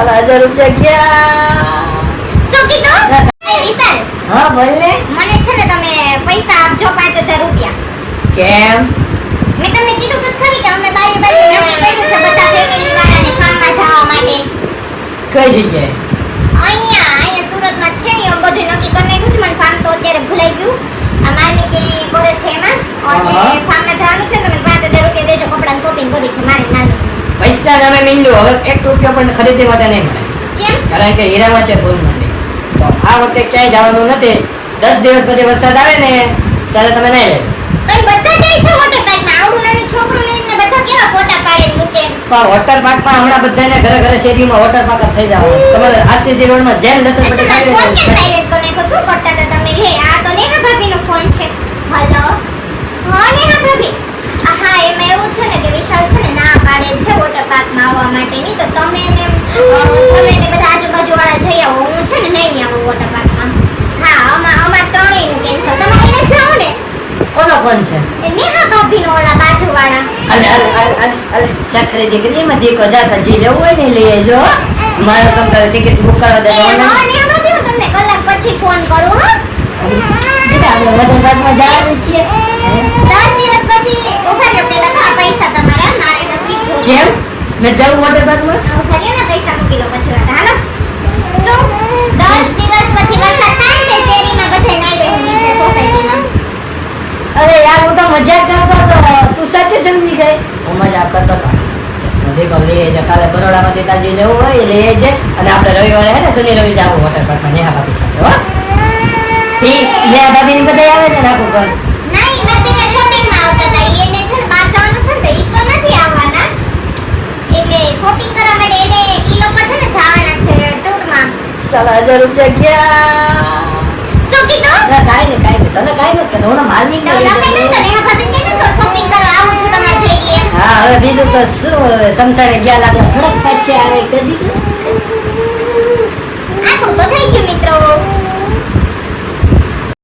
સાલા હજાર રૂપિયા ગયા. શું કીધું? વિશાલ હા બોલ ને મને છે ને તમે પૈસા આપજો પાંચ હજાર રૂપિયા. કેમ? મેં તમને કીધું તો ખરી કે અમે બારી બારી નક્કી કર્યું છે બધા ફેમિલી વાળાને કામમાં જવા માટે. કઈ જગ્યાએ? અહીંયા અહીંયા સુરતમાં છે અહીંયા બધું નક્કી કરી નાખ્યું છે મને ફાર્મ તો અત્યારે ભૂલાઈ ગયું આ મારની કે કરે છે એમાં અને હા. ફાર્મમાં જવાનું છે ને તમે પાંચ હજાર રૂપિયા દેજો કપડાની શોપિંગ કરી છે મારી નાની પૈસા તમે મીંડું હવે એક રૂપિયો પણ ખરીદી માટે નહીં મળે. કારણ કે હીરામાં છે ફૂલ મંડી તો આ વખતે ક્યાંય જવાનું નથી. દસ દિવસ પછી વરસાદ આવે ને ત્યારે તમે નહીં લેજો. પણ બધા જાય છે વોટર પાર્કમાં. આવડું નાનું છોકરું લઈને બધા કેવા ફોટા પાડે મૂકે પણ વોટર પાર્કમાં હમણાં બધાને ઘરે ઘરે શેરીમાં વોટર પાર્ક થઈ જાવ તમારે આરસીસી રોડમાં જેમ લસણ પટ્ટી કાઢી ફોન કેમ લેવાનું. સાયલેન્ટ કરી નાખ્યો શું કરતા હતા તમે લે આ તો નેહા ભાભીનો ફોન છે હલો હા નેહા ભાભી આ હા એમાં એવું છે ને કે વિશાલ છે ને ના પાડે છે વોટર પાર્કમાં આવવા માટેની તો તમે ને તમે ને બધા આજુબાજુ વાળા જઈ આવો. હું છે ને નહીં આવું વોટર પાર્કમાં હા અમાર અમાર ત્રણેયનું કેન્સલ તમે એને જાઓ ને. કોનો ફોન છે? નેહા ભાભી નો ઓલા બાજુ વાળા અલે અલે અલે અલે ચા ખરીદી એમાં દીકો જાતા જી લેવું હોય ને લઈ આવજો મારો તમને ટિકિટ બુક કરવા દેવાનું નેહા ભાભી હું તમને કલાક પછી ફોન કરું હો. દીકરા, આપણે વોટર પાર્કમાં જવાનું છીએ. દસ દિવસ પછી ઊભા રહ્યો પેલા તો આ પૈસા તમારા મારે નથી જોવું કેમ મેં જવું વોટર પાર્કમાં ઊભા રહ્યો ને પૈસા મૂકી લો પછી વાત હાલો? તો 10 દિવસ પછી વરસાદ થાય ને શેરીમાં બધે નાઈ લેવું નીચે સોસાયટીમાં. અરે યાર હું તો મજાક કરતો હતો. તું સાચે સમજી ગઈ. હું મજાક કરતો હતો. લઈ છે. કાલે બરોડામાં પિતાજી જવું હોય એ લઈ અને આપણે રવિવારે હે ને શનિ રવિ જાવ વોટર પાર્કમાં નેહા બાપી સાથે હો. ઠીક નેહા બધા આવે છે ને આખું ઘર? શોપિંગ કરવા માટે એટલે ઈ લોકો છે ને જવાના છે ટૂરમાં સાલા હજાર રૂપિયા ગયા. શું કીધું? ના કાંઈ નહીં કાંઈ નહીં. તને કાંઈ નહીં હું મારવી તો લખે ને તો નેહા ભાભી કહે તો શોપિંગ કરવા આવું છું તમારે. ભેગી હા હવે બીજું તો શું સમસાડે ગયા લાગે થોડાક પછી આવે કરી